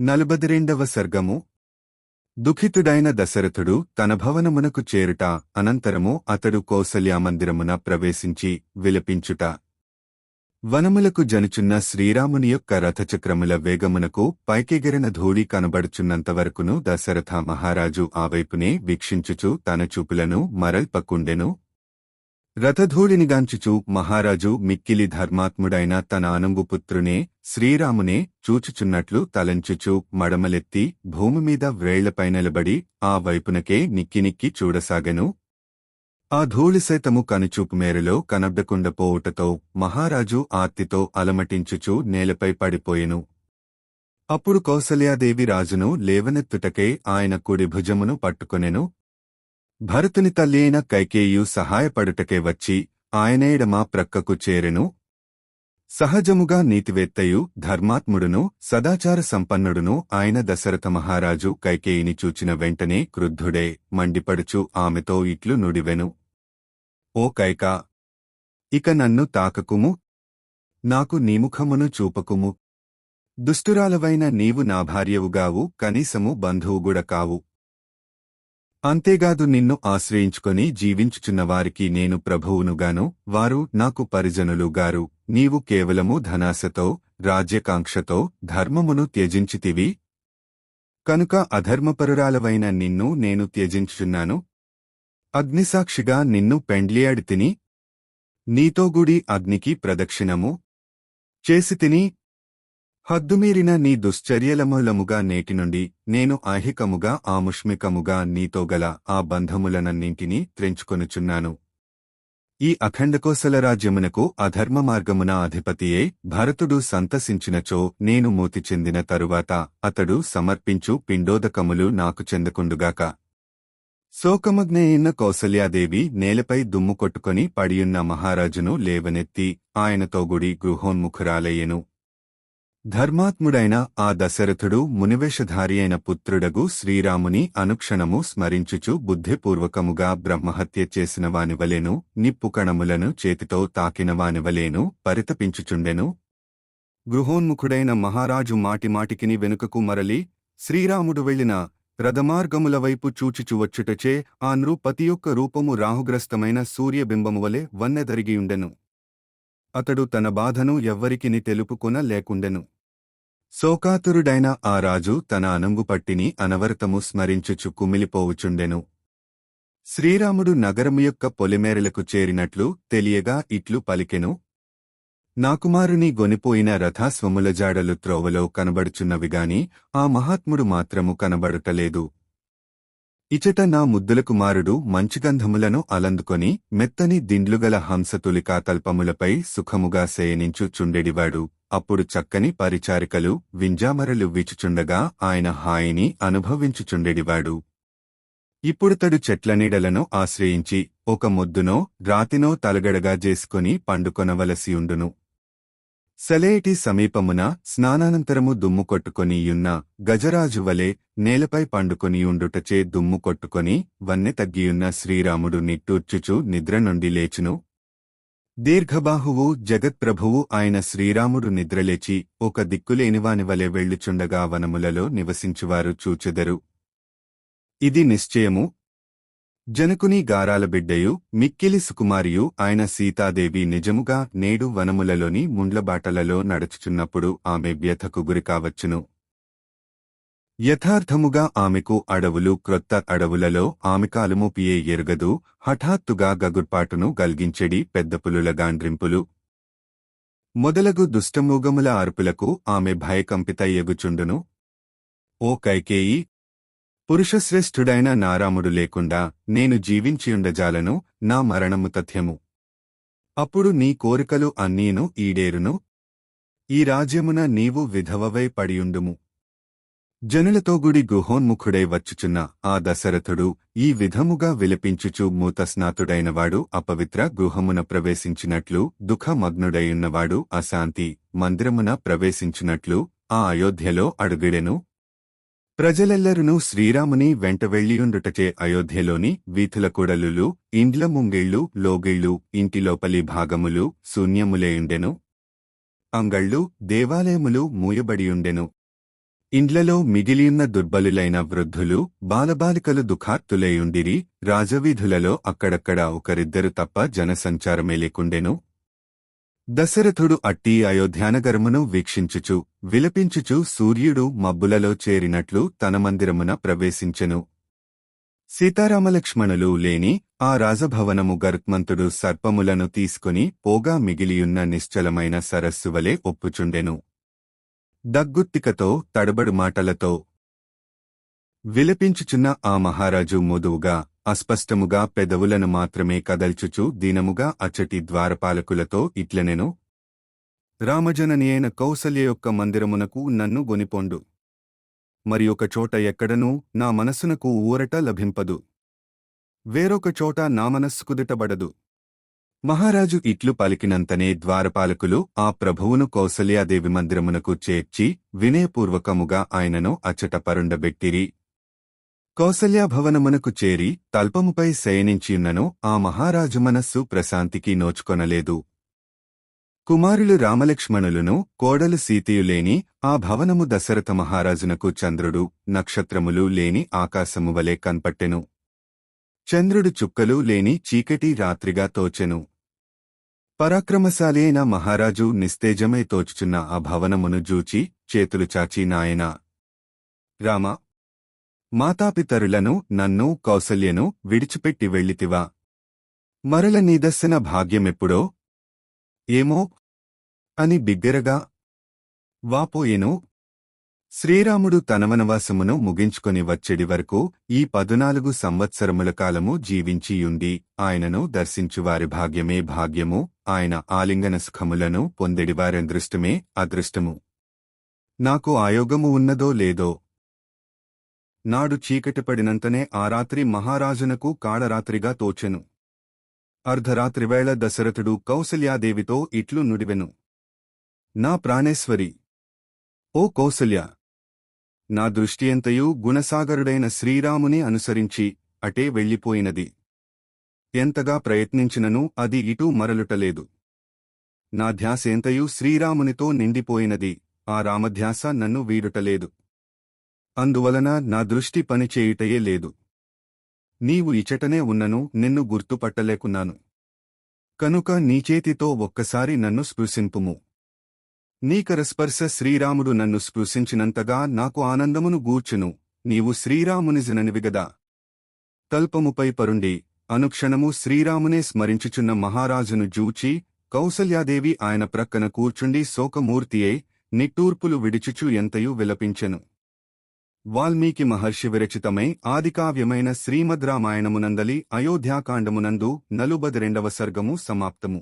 నలుబదిరెండవ సర్గము. దుఃఖితుడైన దశరథుడు తన భవనమునకు చేరుట అనంతరము అతడు కౌసల్యామందిరమున ప్రవేశించి విలపించుట. వనములకు జనుచున్న శ్రీరాముని యొక్క రథచక్రముల వేగమునకు పైకెగిరిన ధూళి కనబడుచున్నంతవరకును దశరథ మహారాజు ఆ వైపునే వీక్షించుచు తన చూపులను మరల్పకుండెను. రథధూళినిగాంచుచు మహారాజు మిక్కిలి ధర్మాత్ముడైన తన అనుంగుపుత్రునే శ్రీరామునే చూచుచున్నట్లు తలంచుచు మడమలెత్తి భూమిమీద వ్రేళ్ళపై నిలబడి ఆ వైపునకే నిక్కినిక్కి చూడసాగను. ఆ ధూళిసైతము కనుచూపు మేరలో కనబడకుండా పోవుటతో మహారాజు ఆర్తితో అలమటించుచు నేలపై పడిపోయెను. అప్పుడు కౌసల్యాదేవి రాజును లేవనెత్తుటకే ఆయన కుడి భుజమును పట్టుకొనెను. భరతుని తల్లి అయిన కైకేయు సహాయపడుటకే వచ్చి ఆయనేడమా ప్రక్కకు చేరెను. సహజముగా నీతివేత్తయు ధర్మాత్ముడును సదాచార సంపన్నుడును ఆయన దశరథ మహారాజు కైకేయిని చూచిన వెంటనే క్రుద్ధుడే మండిపడుచు ఆమెతో ఇట్లు నుడివెను. ఓ కైకా! ఇక నన్ను తాకకుము? నాకు నీముఖమును చూపకుము? దుష్టురాలవైన నీవు నా భార్యవుగావు కనీసము బంధువుగుడ కావు. అంతేగాదు నిన్ను ఆశ్రయించుకొని జీవించుచున్నవారికి నేను ప్రభువునుగాను వారు నాకు పరిజనులుగారు. నీవు కేవలము ధనాశతో రాజ్యకాంక్షతో ధర్మమును త్యజించితివి? కనుక అధర్మపరురాలవైన నిన్ను నేను త్యజించుచున్నాను. అగ్నిసాక్షిగా నిన్ను పెండ్లియాడి తిని నీతోగుడి అగ్నికి ప్రదక్షిణము చేసి తిని హద్దుమీరిన నీ దుశ్చర్యలమూలముగా నేటి నుండి నేను ఐహికముగా ఆముష్మికముగా నీతో గల ఆ బంధములనన్నింటినీ త్రెంచుకొనుచున్నాను. ఈ అఖండకోసల రాజ్యమునకు అధర్మ మార్గమున అధిపతియే భరతుడు సంతసించినచో నేను మూతి చెందిన తరువాత అతడు సమర్పించు పిండోదకములు నాకు చెందకుండుగాక. శోకమగ్నయైన కౌసల్యాదేవి నేలపై దుమ్ము కొట్టుకొని పడియున్న మహారాజును లేవనెత్తి ఆయనతో గుడి గృహోన్ముఖురాలయ్యెను. ధర్మాత్ముడైన ఆ దశరథుడు మునివేషధారి అయిన పుత్రుడగు శ్రీరాముని అనుక్షణము స్మరించుచు బుద్ధిపూర్వకముగా బ్రహ్మహత్య చేసిన వానివలేను నిప్పుకణములను చేతితో తాకిన వానివలేను పరితపించుచుండెను. గృహోన్ముఖుడైన మహారాజు మాటిమాటికిని వెనుకకు మరలి శ్రీరాముడు వెళ్ళిన రథమార్గముల వైపు చూచిచువచ్చుటచే ఆ నృపతి యొక్క రూపము రాహుగ్రస్తమైన సూర్యబింబము వలె వన్నెదరిగియుండెను అతడు తన బాధను ఎవ్వరికిని తెలుపుకొన లేకుండెను. శోకాతురుడైన ఆ రాజు తన అనంగుపట్టిని అనవరతము స్మరించుచు కుమిలిపోవుచుండెను. శ్రీరాముడు నగరము యొక్క పొలిమేరలకు చేరినట్లు తెలియగా ఇట్లు పలికెను. నాకుమారుని గొనిపోయిన రథాస్వముల జాడలు త్రోవలో కనబడుచున్నవిగాని ఆ మహాత్ముడు మాత్రము కనబడుటలేదు. ఇచట నా ముద్దుల కుమారుడు మంచిగంధములను అలందుకొని మెత్తని దిండ్లుగల హంసతులికా తల్పములపై సుఖముగా శయనించు చుండెడివాడు. అప్పుడు చక్కని పరిచారికలు వింజామరలు విచుచుండగా ఆయన హాయిని అనుభవించుచుండెడివాడు ఇప్పుడుతడు చెట్ల నీడలను ఆశ్రయించి ఒక ముద్దునో రాతినో తలగడగా చేసుకుని పండుకొనవలసియుండును సెలేటి సమీపమున స్నానానంతరము దుమ్ము కొట్టుకొనియున్న గజరాజు వలె నేలపై పండుకొనియుండుటచే దుమ్ము కొట్టుకొని వన్నె తగ్గియున్న శ్రీరాముడు నిట్టూర్చుచు నిద్ర నుండి లేచును. దీర్ఘబాహువు జగత్ప్రభువు ఆయన శ్రీరాముడు నిద్రలేచి ఒక దిక్కులేనివాని వలె వెళ్ళుచుండగా వనములలో నివసించువారు చూచెదరు. ఇది నిశ్చయము జనకుని గారాల బిడ్డయు మిక్కిలి సుకుమారియు ఆయన సీతాదేవి నిజముగా నేడు వనములలోని ముండ్లబాటలలో నడుచుచున్నప్పుడు ఆమె వ్యథకు గురికావచ్చును యథార్థముగా ఆమెకు అడవులు క్రొత్త అడవులలో ఆమె కాలుమూపియే ఎరుగదు హఠాత్తుగా గగుర్పాటును గల్గించెడి పెద్ద పులుల గాండ్రింపులు. మొదలగు దుష్టమూగముల అరుపులకు ఆమె భయకంపిత ఎగుచుండును. ఓ కైకేయి పురుషశ్రేష్ఠుడైన నారాముడు లేకుండా నేను జీవించియుండజాలను నా మరణము తథ్యము. అప్పుడు నీ కోరికలు అన్నీను ఈడేరును. ఈ రాజ్యమున నీవు విధవవై పడియుండుము. జనులతోగుడి గుహోన్ముఖుడై వచ్చుచున్న ఆ దశరథుడు ఈ విధముగా విలపించుచు మూతస్నాతుడైనవాడు అపవిత్ర గృహమున ప్రవేశించినట్లు దుఃఖమగ్నుడైయున్నవాడు అశాంతి మందిరమున ప్రవేశించినట్లు ఆ అయోధ్యలో అడుగిడెను. ప్రజలెల్లరునూ శ్రీరాముని వెంట వెళ్ళియుండుటచే అయోధ్యలోని వీధుల కూడలులు ఇండ్ల ముంగిళ్ళు లోగిళ్ళు ఇంటిలోపలి భాగములు శూన్యములేయుండెను. అంగళ్ళు దేవాలయములు మూయబడియుండెను. ఇండ్లలో మిగిలియున్న దుర్బలులైన వృద్ధులు బాలబాలికలు దుఃఖార్తులేయుండిరి రాజవీధులలో అక్కడక్కడ ఒకరిద్దరు తప్ప జనసంచారమే లేకుండెను. దశరథుడు అట్టి అయోధ్యానగరమును వీక్షించుచు విలపించుచు సూర్యుడు మబ్బులలో చేరినట్లు తన మందిరమున ప్రవేశించెను. సీతారామలక్ష్మణులు లేని ఆ రాజభవనము గరుత్మంతుడు సర్పములను తీసుకుని పోగా మిగిలియున్న నిశ్చలమైన సరస్సువలే ఒప్పుచుండెను. దగ్గుత్తికతో తడబడు మాటలతో విలపించుచున్న ఆ మహారాజు మోదువుగా అస్పష్టముగా పెదవులను మాత్రమే కదల్చుచు దీనముగా అచ్చటి ద్వారపాలకులతో ఇట్లనెను. రామజననియైన కౌసల్య యొక్క మందిరమునకు నన్ను గొనిపొండు. మరి ఒక చోట ఎక్కడనూ నా మనస్సునకు ఊరట లభింపదు. వేరొక చోట నా మనస్సుకుదుటబడదు మహారాజు ఇట్లు పలికినంతనే ద్వారపాలకులు ఆ ప్రభువును కౌసల్యాదేవి మందిరమునకు చేర్చి వినయపూర్వకముగా ఆయనను అచ్చట పరుండబెట్టిరి. కౌసల్యాభవనమునకు చేరి తల్పముపై శయనించిన్నను ఆ మహారాజు మనస్సు ప్రశాంతికి నోచుకొనలేదు. కుమారులు రామలక్ష్మణులను కోడలు సీతయులేని ఆ భవనము దశరథ మహారాజునకు చంద్రుడు నక్షత్రములు లేని ఆకాశము వలె కన్పట్టెను. చంద్రుడు చుక్కలు లేని చీకటి రాత్రిగా తోచెను. పరాక్రమశాలి అయిన మహారాజు నిస్తేజమై తోచుచున్న ఆ భవనమును జూచి చేతులు చాచి నాయనా రామ మాతాపితరులను నన్ను కౌసల్యను విడిచిపెట్టి వెళ్ళితివా? మరల నీదర్శన భాగ్యమెప్పుడో? ఏమో? అని బిగ్గరగా. వాపోయెను శ్రీరాముడు తనవనవాసమును ముగించుకొని వచ్చేడి వరకు ఈ పదునాలుగు సంవత్సరముల కాలము జీవించియుండి ఆయనను దర్శించువారి భాగ్యమే భాగ్యము ఆయన ఆలింగన సుఖములను పొందెడివారదృష్టమే అదృష్టము. నాకు ఆయోగము ఉన్నదో లేదో నాడు చీకటిపడినంతనే ఆ రాత్రి మహారాజునకు కాళరాత్రిగా తోచెను. అర్ధరాత్రివేళ దశరథుడు కౌసల్యాదేవితో ఇట్లు నుడివెను. నా ప్రాణేశ్వరి! ఓ కౌసల్య! నా దృష్టియంతయూ గుణసాగరుడైన శ్రీరాముని అనుసరించి అటే వెళ్ళిపోయినది. ఎంతగా ప్రయత్నించినను అది ఇటూ మరలుటలేదు. నా ధ్యాసేంతయూ శ్రీరామునితో నిండిపోయినది. ఆ రామధ్యాస నన్ను వీడుటలేదు. అందువలన నా దృష్టి పనిచేయుటయే లేదు. నీవు ఇచటనే ఉన్నను నిన్ను గుర్తుపట్టలేకున్నాను. కనుక నీచేతితో ఒక్కసారి నన్ను స్పృశింపుము. నీకరస్పర్శ శ్రీరాముడు నన్ను స్పృశించినంతగా నాకు ఆనందమును గూర్చును. నీవు శ్రీరామునిజననివిగదా తల్పముపై పరుండి అనుక్షణము శ్రీరామునే స్మరించుచున్న మహారాజును జూచి కౌసల్యాదేవి ఆయన ప్రక్కన కూర్చుండి శోకమూర్తియే నిట్టూర్పులు విడిచుచు ఎంతయూ విలపించెను. వాల్మీకి మహర్షి విరచితమై ఆదికావ్యమైన శ్రీమద్ రామాయణమునందలి అయోధ్యాకాండమునందు నలుబది రెండవ సర్గము సమాప్తము.